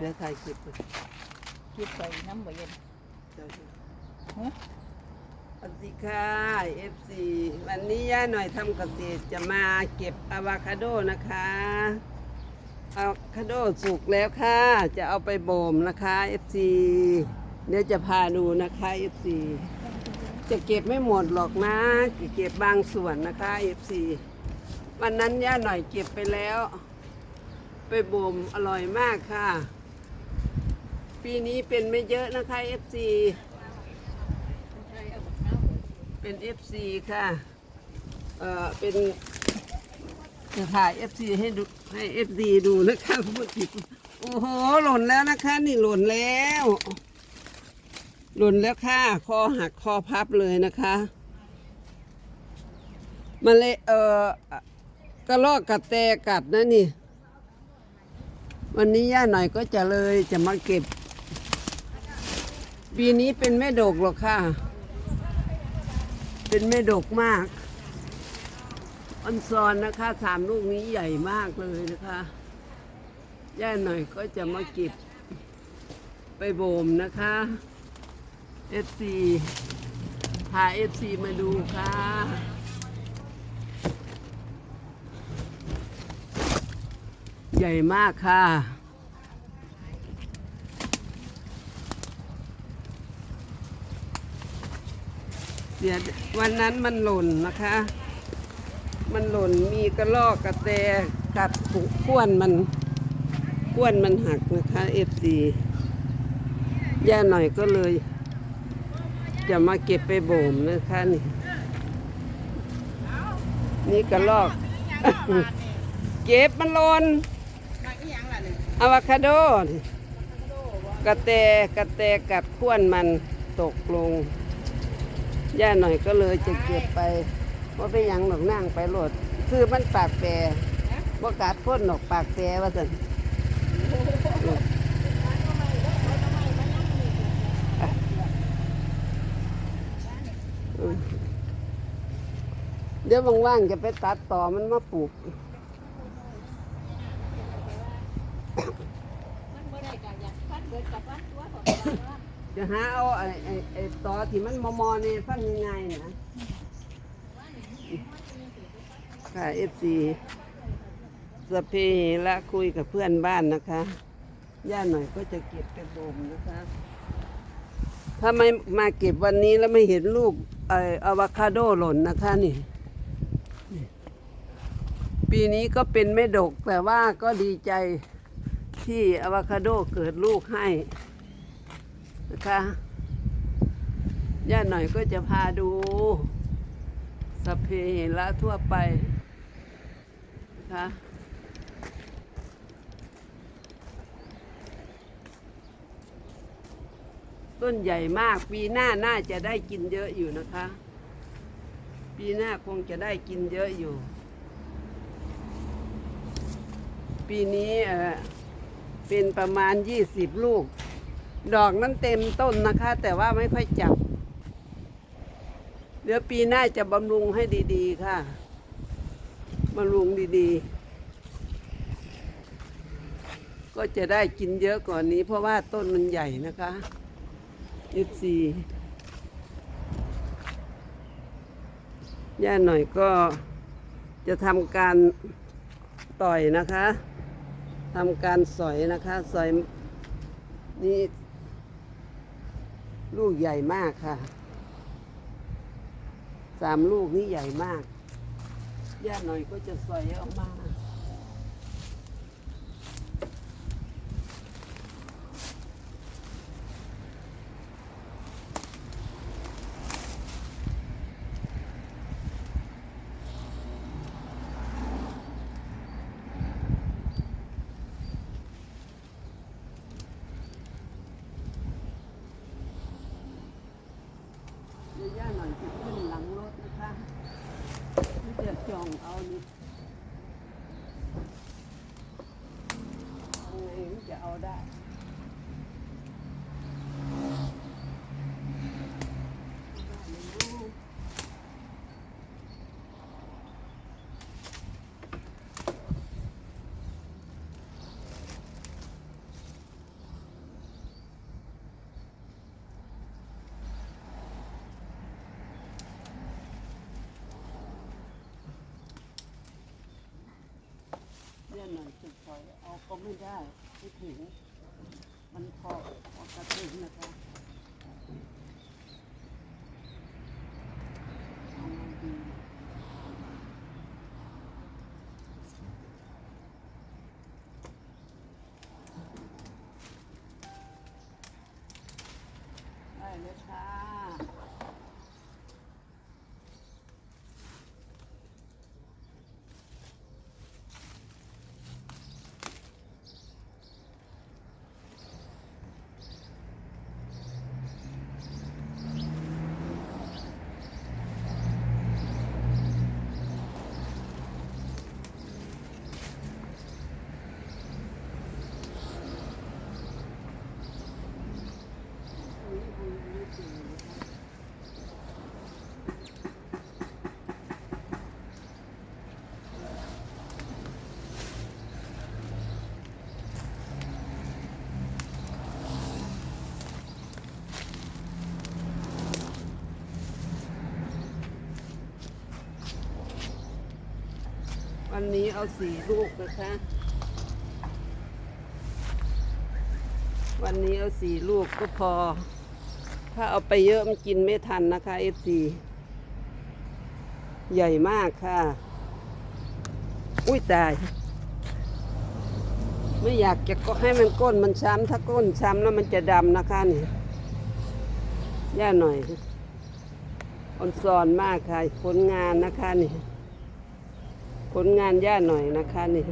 เดี๋ยวถ่ายคลิปไปคิดไปน้ำบ่เย็นเดี๋ยวดูฮะสวัสดีค่ะ FC วันนี้ย่าหน่อยทำเกษตรจะมาเก็บอะวาคาโดนะคะอะวาคาโดสุกแล้วค่ะ จะเอาไปบ่มนะคะ FC เดี๋ยวจะพาดูนะคะ FC จะเก็บไม่หมดหรอกนะจะเก็บบางส่วนนะคะ FC วันนั้นย่าหน่อยเก็บไปแล้ว ไปบ่มอร่อยมากค่ะ ปีนี้เป็นไม่เยอะนะคะ FC เอาบักน้ำเป็น FC ค่ะ เอ่อ เป็นจะถ่าย FC ให้ดูให้ FC ดูนะคะพูดผิดโอ้โห หล่นแล้วนะคะ นี่หล่นแล้ว หล่นแล้วค่ะ คอหักคอพับเลยนะคะมาเลยเอ่อกระลอกกระแตกัดนะนี่ วันนี้ย่าหน่อยก็จะเลยจะมาเก็บ ปีนี้เป็นแม่ดกหรอกค่ะ เป็นแม่ดกมากออนซอนนะคะสามลูกนี้ใหญ่มากเลยนะคะย่าหน่อยก็จะมาเก็บไปโบมนะคะ FC พา FC มาดูค่ะใหญ่มากค่ะ เสียววันนั้นมันหล่นนะคะ มันหล่นมีกระลอกกระแตกัดขุก้วนมันก้วนมันหักนะคะเอฟซีย่าหน่อยก็เลยจะมาเก็บไปโบ่มนะคะ นี่ นี่กระลอก เก็บมันหล่นอะวาคาโดกระแตกระแตกัดข้วนมันตกลง ย่าหน่อยก็เลยจะเก็บไปว่าไปยังหนอกนั่งไปโหลดคือมันปากแปรว่ากัดพ่นหนอกปากแปรว่าสันเดี๋ยวว่างๆจะไปตัดต่อมันมาปลูก มันบ่ได้ก็อยากฟันเบิดกับฟันตัวของว่า จะหาเอาไอ้ไอ้ไอ้ตอที่มันมอมอนี่ยฟังง่ายๆนะค่ะเอฟซีสเพละคุยกับเพื่อนบ้านนะคะ ย่าหน่อยก็จะเก็บไปบ่มนะคะถ้าไม่มาเก็บวันนี้แล้วไม่เห็นลูกไอ้อะวาคาโดหล่นนะคะนี่นี่ ปีนี้ก็เป็นไม่ดกแต่ว่าก็ดีใจที่อะวาคาโดเกิดลูกให้ นะคะย่าหน่อยก็จะพาดูสพเพเหระทั่วไปนะคะต้นใหญ่มาก ปีหน้าน่าจะได้กินเยอะอยู่นะคะ ปีหน้าคงจะได้กินเยอะอยู่ ปีนี้เออเป็นประมาณยี่สิบลูก ดอกนั้นเต็มต้นนะคะ แต่ว่าไม่ค่อยจับ เดี๋ยวปีหน้าจะบำรุงให้ดีๆค่ะบำรุงดีๆ ก็จะได้กินเยอะกว่านนี้ เพราะว่าต้นมันใหญ่นะคะยิบซีย่าหน่อยก็จะทำการต่อยนะคะทำการสอยนะคะ สอยนี่ ลูกใหญ่มากค่ะ สามลูกนี่ใหญ่มาก ย่าหน่อยก็จะสอยออกมา เอาได้เลื่อนหน่อยจุดไฟเอาก็ไม่ได้ ไม่ถึงมันพอพอกระถึงนะคะเอาไงดีได้เลยค่ะ วันนี้เอาสี่ลูกนะคะ วันนี้เอาสี่ลูกก็พอ ถ้าเอาไปเยอะมันกินไม่ทันนะคะเอฟซีใหญ่มากค่ะ อุ้ยตาย ไม่อยากจะก็ให้มันก้นมันช้ำ ถ้าก้นช้ำแล้วมันจะดำนะคะนี่ย่าหน่อยอ่อนซอนมากค่ะผลงานนะคะนี่ ผลงานย่าหน่อยนะคะนี่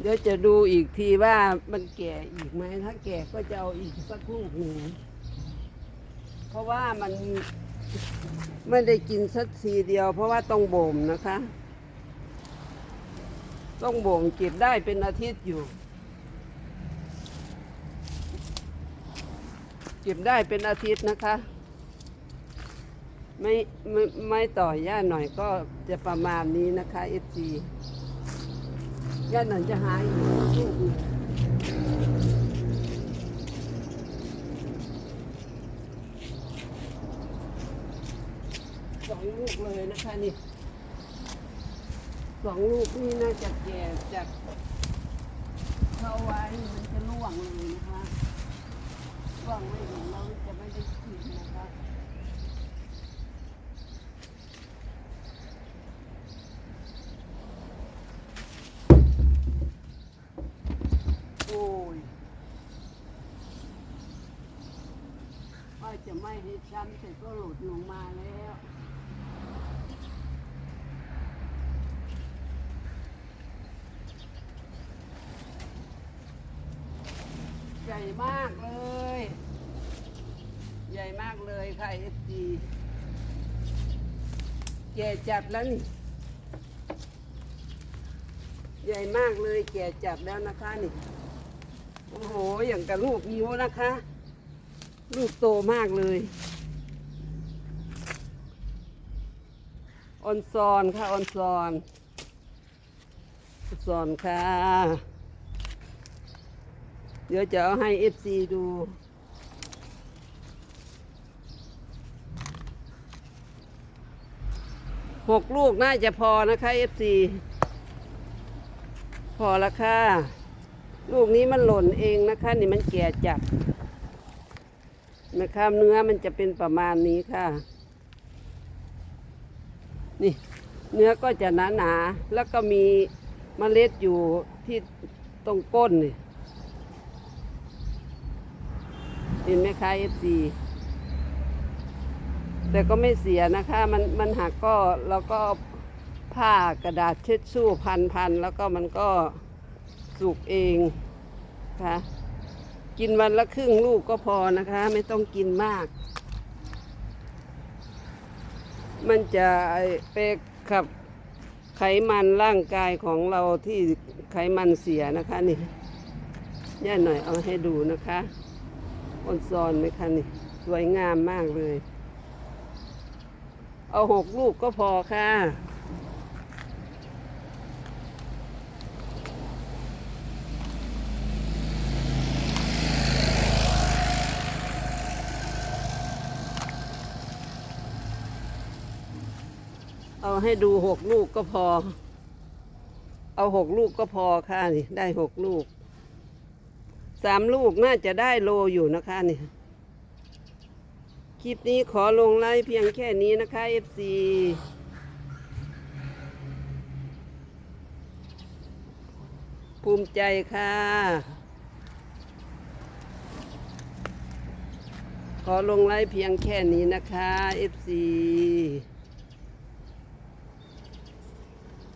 เดี๋ยวจะดูอีกทีว่ามันแก่อีกไหมถ้าแก่ก็จะเอาอีกสักลูกหนึ่งเพราะว่ามันไม่ได้กินสักทีเดียว เพราะว่าต้องบ่มนะคะ ต้องบ่มเก็บได้เป็นอาทิตย์อยู่ เก็บได้เป็นอาทิตย์นะคะ ไม่ไม่ไม่ต่อย่าหน่อยก็จะประมาณนี้นะคะเอฟซีย่าหน่อยจะหายอยู่ลูกสองลูกเลยนะคะนี่สองลูกนี่น่าจะแก่จากเข้าไว้มันจะร่วงเลยนะคะร่วงไม่ถึงเราจะไม่ได้กินนะคะ โอ้ยว่าจะไม่ให้ช้ำแต่ก็หลุดลงมาแล้วใหญ่มากเลย ใหญ่มากเลยค่ะเอฟซีแก่จัดแล้วนี่ ใหญ่มากเลยแก่จัดแล้วนะคะนี่ โอ้โห อย่างกับลูกนิ้วนะคะ ลูกโตมากเลย ออนซอนค่ะ ออนซอนออนซอนค่ะ เดี๋ยวจะเอาให้เอฟซีดูหกลูกน่าจะพอนะคะเอฟซีพอละค่ะ ลูกนี้มันหล่นเองนะคะ นี่มันแก่จัดนะคะเนื้อมันจะเป็นประมาณนี้ค่ะ นี่เนื้อก็จะหนาๆแล้วก็มีเมล็ดอยู่ที่ตรงก้นนี่เห็นไหมคะเอฟซีแต่ก็ไม่เสียนะคะ มันมันหักก็เราก็ผ้ากระดาษเช็ดชู่พันพันๆแล้วก็มันก็ สุกเองค่ะกินวันละครึ่งลูกก็พอนะคะ ไม่ต้องกินมาก มันจะไปขับไขมันร่างกายของเราที่ไขมันเสียนะคะนี่ย่าหน่อยเอาให้ดูนะคะออนซอนไหมคะนี่ สวยงามมากเลย เอาหกลูกก็พอค่ะ เอาให้ดูหกลูกก็พอ เอาหกลูกก็พอค่ะนี่ได้หกลูก สามลูกน่าจะได้โลอยู่นะคะนี่คลิปนี้ขอลงไลฟ์เพียงแค่นี้นะคะ FC ภูมิใจค่ะ ขอลงไลฟ์เพียงแค่นี้นะคะ FC